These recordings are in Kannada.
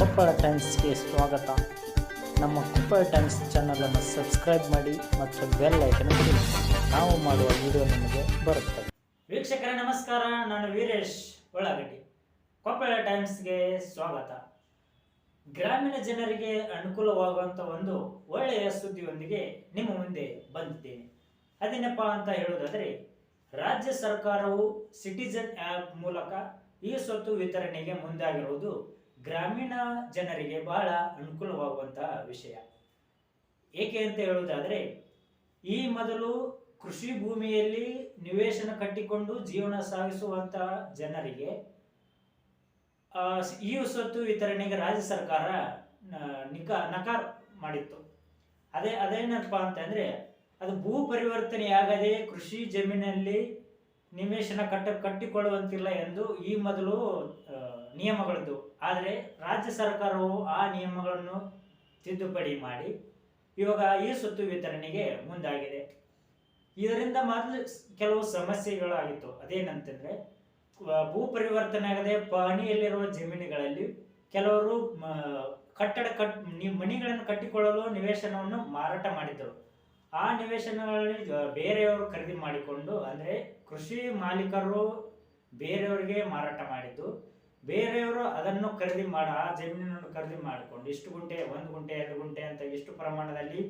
ಕೊಪ್ಪಳ ಟೈಮ್ಸ್ಗೆ ಸ್ವಾಗತ. ನಮ್ಮ ಕೊಪ್ಪಳ ಟೈಮ್ಸ್ ಚಾನಲನ್ನು ಸಬ್ಸ್ಕ್ರೈಬ್ ಮಾಡಿ ಮತ್ತು ಬೆಲ್ ಐಕನ್ ನಾವು ಮಾಡುವ ವಿಡಿಯೋ ನಿಮಗೆ ಬರುತ್ತೆ ವೀಕ್ಷಕರೇ, ನಮಸ್ಕಾರ. ನಾನು ವೀರೇಶ್ ಒಳಗಟ್ಟಿ ಕೊಪ್ಪಳ ಟೈಮ್ಸ್ಗೆ ಸ್ವಾಗತ. ಗ್ರಾಮೀಣ ಜನರಿಗೆ ಅನುಕೂಲವಾಗುವಂಥ ಒಂದು ಒಳ್ಳೆಯ ಸುದ್ದಿಯೊಂದಿಗೆ ನಿಮ್ಮ ಮುಂದೆ ಬಂದಿದ್ದೇನೆ. ಅದೇನಪ್ಪ ಅಂತ ಹೇಳೋದಾದರೆ ರಾಜ್ಯ ಸರ್ಕಾರವು ಸಿಟಿಜನ್ ಆ್ಯಪ್ ಮೂಲಕ ಈ ಸ್ವತ್ತು ವಿತರಣೆಗೆ ಮುಂದಾಗಿರುವುದು ಗ್ರಾಮೀಣ ಜನರಿಗೆ ಬಹಳ ಅನುಕೂಲವಾಗುವಂತಹ ವಿಷಯ. ಏಕೆ ಅಂತ ಹೇಳುವುದಾದರೆ, ಈ ಮೊದಲು ಕೃಷಿ ಭೂಮಿಯಲ್ಲಿ ನಿವೇಶನ ಕಟ್ಟಿಕೊಂಡು ಜೀವನ ಸಾಗಿಸುವಂತಹ ಜನರಿಗೆ ಈ ಸ್ವತ್ತು ವಿತರಣೆಗೆ ರಾಜ್ಯ ಸರ್ಕಾರ ನಿಕ, ನಕಾರ ಮಾಡಿತ್ತು. ಅದೇ, ಅದೇನಪ್ಪ ಅಂತಂದ್ರೆ, ಅದು ಭೂ ಪರಿವರ್ತನೆಯಾಗದೆ ಕೃಷಿ ಜಮೀನಲ್ಲಿ ನಿವೇಶನ ಕಟ್ಟ, ಕಟ್ಟಿಕೊಳ್ಳುವಂತಿಲ್ಲ ಎಂದು ಈ ಮೊದಲು ನಿಯಮಗಳಿದ್ದು. ಆದರೆ ರಾಜ್ಯ ಸರ್ಕಾರವು ಆ ನಿಯಮಗಳನ್ನು ತಿದ್ದುಪಡಿ ಮಾಡಿ ಇವಾಗ ಈ ಸುತ್ತು ವಿತರಣೆಗೆ ಮುಂದಾಗಿದೆ. ಇದರಿಂದ ಮೊದಲು ಕೆಲವು ಸಮಸ್ಯೆಗಳಾಗಿತ್ತು. ಅದೇನಂತಂದ್ರೆ ಭೂ ಪರಿವರ್ತನೆ ಆಗದೆ ಪಹಣಿಯಲ್ಲಿರುವ ಜಮೀನುಗಳಲ್ಲಿ ಕೆಲವರು ಕಟ್ಟಡ ಕಟ್ ಮನಿಗಳನ್ನು ಕಟ್ಟಿಕೊಳ್ಳಲು ನಿವೇಶನವನ್ನು ಮಾರಾಟ ಮಾಡಿದ್ದರು. ಆ ನಿವೇಶನಗಳಲ್ಲಿ ಬೇರೆಯವರು ಖರೀದಿ ಮಾಡಿಕೊಂಡು, ಅಂದರೆ ಕೃಷಿ ಮಾಲೀಕರು ಬೇರೆಯವರಿಗೆ ಮಾರಾಟ ಮಾಡಿದ್ದು. ಬೇರೆಯವರು ಅದನ್ನು ಖರೀದಿ ಮಾಡ, ಆ ಜಮೀನನ್ನು ಖರೀದಿ ಮಾಡಿಕೊಂಡು, ಇಷ್ಟು ಗುಂಟೆ, ಒಂದು ಗುಂಟೆ, ಎರಡು ಗುಂಟೆ ಅಂತ ಇಷ್ಟು ಪ್ರಮಾಣದಲ್ಲಿ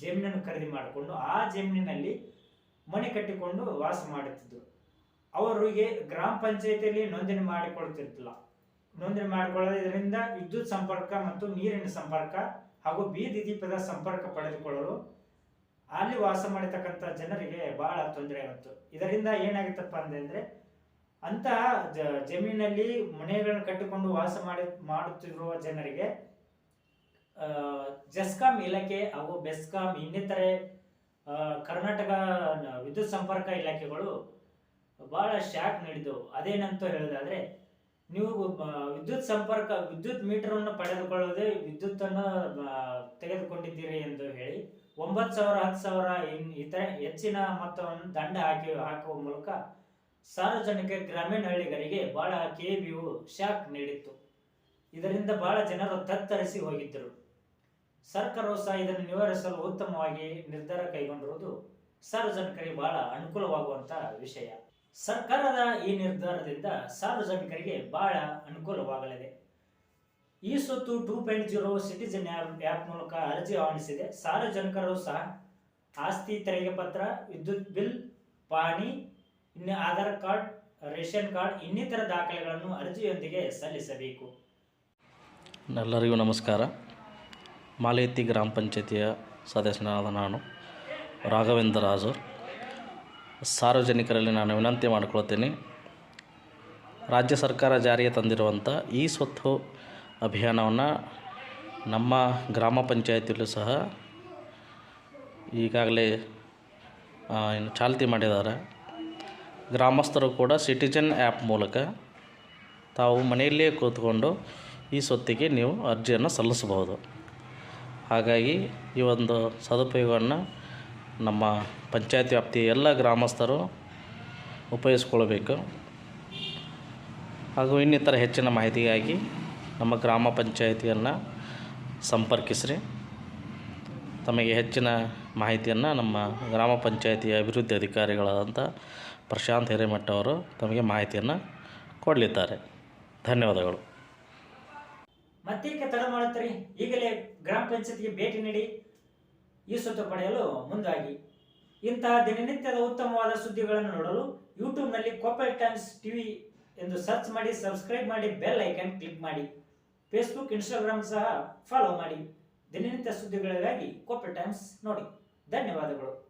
ಜಮೀನನ್ನು ಖರೀದಿ ಮಾಡಿಕೊಂಡು, ಆ ಜಮೀನಿನಲ್ಲಿ ಮನೆ ಕಟ್ಟಿಕೊಂಡು ವಾಸ ಮಾಡುತ್ತಿದ್ದರು. ಅವರಿಗೆ ಗ್ರಾಮ ಪಂಚಾಯತಿಯಲ್ಲಿ ನೋಂದಣಿ ಮಾಡಿಕೊಳ್ತಿರ್ತಿಲ್ಲ ನೋಂದಣಿ ಮಾಡಿಕೊಳ್ಳೋದ್ರಿಂದ ವಿದ್ಯುತ್ ಸಂಪರ್ಕ ಮತ್ತು ನೀರಿನ ಸಂಪರ್ಕ ಹಾಗೂ ಬೀದಿ ದೀಪದ ಸಂಪರ್ಕ ಪಡೆದುಕೊಳ್ಳಲು ಅಲ್ಲಿ ವಾಸ ಮಾಡಿರ್ತಕ್ಕಂಥ ಜನರಿಗೆ ಬಹಳ ತೊಂದರೆ ಆಗುತ್ತೆ ಇದರಿಂದ ಏನಾಗುತ್ತಪ್ಪ ಅಂತಂದ್ರೆ ಅಂತಹ ಜ- ಜಮೀನಲ್ಲಿ ಮನೆಗಳನ್ನು ಕಟ್ಟಿಕೊಂಡು ವಾಸ ಮಾಡಿ, ಮಾಡುತ್ತಿರುವ ಜನರಿಗೆ ಜಸ್ಕಾಂ ಇಲಾಖೆ ಹಾಗೂ ಬೆಸ್ಕಾಂ ಇನ್ನಿತರೆ ಕರ್ನಾಟಕ ವಿದ್ಯುತ್ ಸಂಪರ್ಕ ಇಲಾಖೆಗಳು ಬಹಳ ಶಾಕ್ ನೀಡಿದವು. ಅದೇನಂತ ಹೇಳೋದಾದ್ರೆ ನೀವು ವಿದ್ಯುತ್ ಸಂಪರ್ಕ, ವಿದ್ಯುತ್ ಮೀಟರನ್ನು ಪಡೆದುಕೊಳ್ಳದೆ ವಿದ್ಯುತ್ತನ್ನು ತೆಗೆದುಕೊಂಡಿದ್ದೀರಿ ಎಂದು ಹೇಳಿ, ಒಂಬತ್ತು ಸಾವಿರ, ಹತ್ತು ಸಾವಿರ ಇನ್, ಇತರೆ ಹೆಚ್ಚಿನ ಮೊತ್ತವನ್ನು ದಂಡ ಹಾಕಿ, ಹಾಕುವ ಮೂಲಕ ಸಾರ್ವಜನಿಕ ಗ್ರಾಮೀಣ ಹಳ್ಳಿಗಳಿಗೆ ಬಹಳ ಕೆಬಿಯು ಶಾಕ್ ನೀಡಿತ್ತು. ಇದರಿಂದ ಬಹಳ ಜನರು ತತ್ತರಿಸಿ ಹೋಗಿದ್ದರು. ಸರ್ಕಾರವು ಸಹ ಇದನ್ನು ನಿವಾರಿಸಲು ಉತ್ತಮವಾಗಿ ನಿರ್ಧಾರ ಕೈಗೊಂಡಿರುವುದು ಸಾರ್ವಜನಿಕರಿಗೆ ಬಹಳ ಅನುಕೂಲವಾಗುವಂತಹ ವಿಷಯ. ಸರ್ಕಾರದ ಈ ನಿರ್ಧಾರದಿಂದ ಸಾರ್ವಜನಿಕರಿಗೆ ಬಹಳ ಅನುಕೂಲವಾಗಲಿದೆ. ಈ ಸುತ್ತು two point zero citizen app ಮೂಲಕ ಅರ್ಜಿ ಆಹ್ವಾನಿಸಿದೆ. ಸಾರ್ವಜನಿಕರು ಸಹ ಆಸ್ತಿ ತೆರಿಗೆ ಪತ್ರ, ವಿದ್ಯುತ್ ಬಿಲ್, ಪಾಣಿ ಇನ್ನು ಆಧಾರ್ ಕಾರ್ಡ್, ರೇಷನ್ ಕಾರ್ಡ್ ಇನ್ನಿತರ ದಾಖಲೆಗಳನ್ನು ಅರ್ಜಿಯೊಂದಿಗೆ ಸಲ್ಲಿಸಬೇಕು. ಎಲ್ಲರಿಗೂ ನಮಸ್ಕಾರ. ಮಾಲೇತಿ ಗ್ರಾಮ ಪಂಚಾಯತಿಯ ಸದಸ್ಯನಾದ ನಾನು, ರಾಘವೇಂದ್ರ ರಾಜು. ಸಾರ್ವಜನಿಕರಲ್ಲಿ ನಾನು ವಿನಂತಿ ಮಾಡಿಕೊಳ್ತೀನಿ, ರಾಜ್ಯ ಸರ್ಕಾರ ಜಾರಿಗೆ ತಂದಿರುವಂಥ ಈ ಸ್ವತ್ತು ಅಭಿಯಾನವನ್ನು ನಮ್ಮ ಗ್ರಾಮ ಪಂಚಾಯತಿಯಲ್ಲೂ ಸಹ ಈಗಾಗಲೇ ಚಾಲ್ತಿ ಮಾಡಿದ್ದಾರೆ. ಗ್ರಾಮಸ್ಥರು ಕೂಡ ಸಿಟಿಜನ್ ಆ್ಯಪ್ ಮೂಲಕ ತಾವು ಮನೆಯಲ್ಲೇ ಕೂತ್ಕೊಂಡು ಈ ಸ್ವತ್ತಿಗೆ ನೀವು ಅರ್ಜಿಯನ್ನು ಸಲ್ಲಿಸಬಹುದು. ಹಾಗಾಗಿ ಈ ಒಂದು ಸದುಪಯೋಗವನ್ನು ನಮ್ಮ ಪಂಚಾಯತ್ ವ್ಯಾಪ್ತಿಯ ಎಲ್ಲ ಗ್ರಾಮಸ್ಥರು ಉಪಯೋಗಿಸ್ಕೊಳ್ಬೇಕು. ಹಾಗೂ ಇನ್ನಿತರ ಹೆಚ್ಚಿನ ಮಾಹಿತಿಗಾಗಿ ನಮ್ಮ ಗ್ರಾಮ ಪಂಚಾಯಿತಿಯನ್ನು ಸಂಪರ್ಕಿಸ್ರಿ. ತಮಗೆ ಹೆಚ್ಚಿನ ಮಾಹಿತಿಯನ್ನು ನಮ್ಮ ಗ್ರಾಮ ಪಂಚಾಯಿತಿ ಅಭಿವೃದ್ಧಿ ಅಧಿಕಾರಿಗಳಾದಂಥ ಪ್ರಶಾಂತ್ ಹಿರೇಮಠ ಅವರು ತಮಗೆ ಮಾಹಿತಿಯನ್ನು ಕೊಡಲಿದ್ದಾರೆ. ಧನ್ಯವಾದಗಳು. ಮತ್ತೇಕೆ ತಡ ಮಾಡುತ್ತೀರಿ? ಈಗಲೇ ಗ್ರಾಮ ಪಂಚಾಯತಿಗೆ ಭೇಟಿ ನೀಡಿ ಈ ಸುದ್ದಿ ಪಡೆಯಲು ಮುಂದಾಗಿ. ಇಂತಹ ದಿನನಿತ್ಯದ ಉತ್ತಮವಾದ ಸುದ್ದಿಗಳನ್ನು ನೋಡಲು ಯೂಟ್ಯೂಬ್ನಲ್ಲಿ ಕೊಪ್ಪಲ್ ಟೈಮ್ಸ್ ಟಿವಿ ಎಂದು ಸರ್ಚ್ ಮಾಡಿ, ಸಬ್ಸ್ಕ್ರೈಬ್ ಮಾಡಿ, ಬೆಲ್ ಐಕನ್ ಕ್ಲಿಕ್ ಮಾಡಿ. ಫೇಸ್ಬುಕ್, ಇನ್ಸ್ಟಾಗ್ರಾಮ್ ಸಹ ಫಾಲೋ ಮಾಡಿ. ದಿನನಿತ್ಯ ಸುದ್ದಿಗಳಿಗಾಗಿ ಕೊಪ್ಪೆ ಟೈಮ್ಸ್ ನೋಡಿ. ಧನ್ಯವಾದಗಳು.